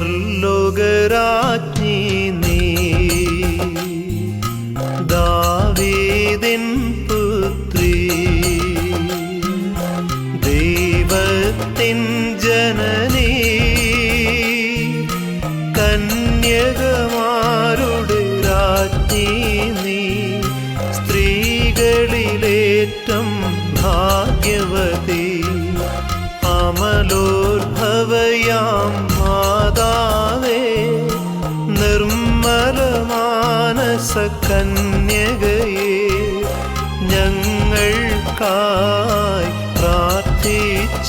സ്വർലോകരാജ്ഞി നീ. ദാവീദിൻ പുത്രി. ദൈവത്തിൻ ജനനീ. കന്യകമാരുടെ രാജ്ഞി നീ. സ്ത്രീകളിലേറ്റം ഭാഗ്യവതി. അമലോദ്ഭവയാം മാതാവേ നിർമ്മല മാനസ കന്യകയെ ഞങ്ങൾക്കായി പ്രാർത്ഥിച്ചിടണമേ.